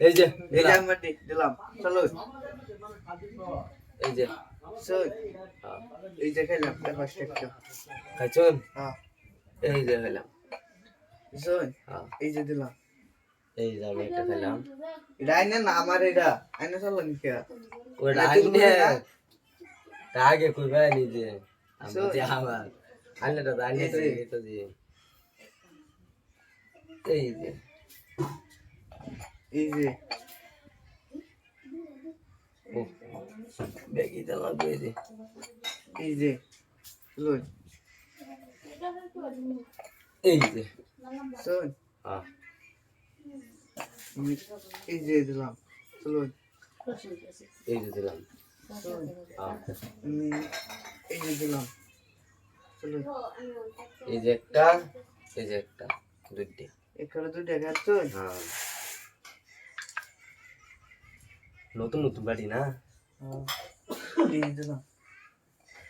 এই যে এই যে দিলাম। মাটি দিলাম। চলো। এই যে। হ্যাঁ। এই যে খেলাম খাইছুন হ্যাঁ এই যে খেলাম। হ্যাঁ। এই যে দিলাম। এই যে আমি একটা খেলাম। এটা আইনে না আমার এটা। আইনে চলো নি কে ওটা আইনে আগে কইবা নিজে আমি যে আমার। আইনেটা আইনে তো দিয়ে এই যে। এই যে। ও ব্যাগিটা লাগবে এই যে। এই যে লই এই যে। শোন। হ্যাঁ। আমি এই যে দিলাম চলো এই যে দিলাম। হ্যাঁ। আমি এই যে দিলাম চলো এই যে একটা এই যে একটা দুইটা। এখানে তো দেখাচ্ছ হ্যাঁ। নতুন নতুন বাড়ি না এই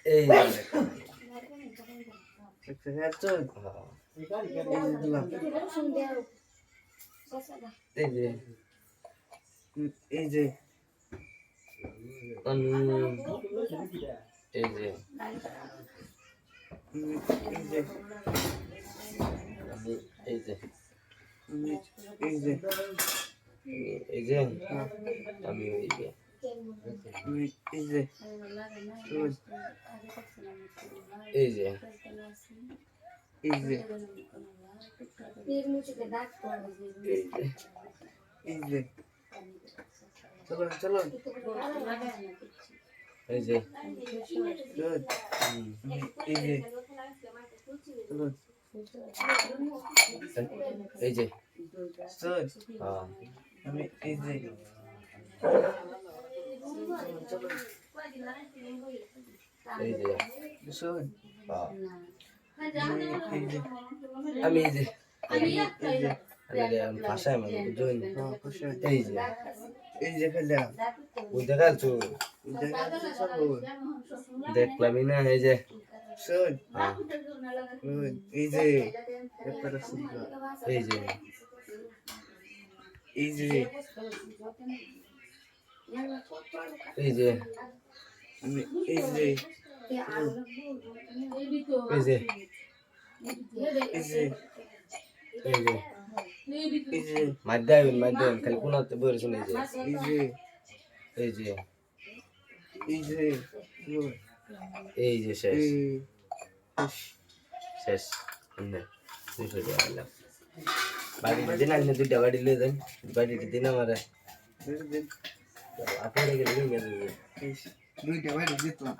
এই যে। এই যে এই যে এই যে এই যে আমি এই যে এই যে এই যে এই যে এই যে চলো চলো। এই যে এই যে চলো। এই যে হ্যাঁ আমি এই যে এই যে হ্যাঁ আমি এই যে ভাষায় মানে বুঝুন। এই যে এই যে খেলা ওই দেখাচ্ছ দেখাচ্ছি চলো দেখলামই না এই যে এই যে এই যে। এই যে এই যে আমি এই যে এই যে এই যে এই যে এই যে মাধ্যম মাধ্যম খালি কোনাতে বলেছেন এই যে এই যে এই যে এই যে এই যে শেষ. শেষ। শেষ. দুশো টাকা বাড়িতে দিন আপনি দুইটা বাড়ি লিয়ে দেন বাড়িতে দিন আমার আপনার গেলে দুইটা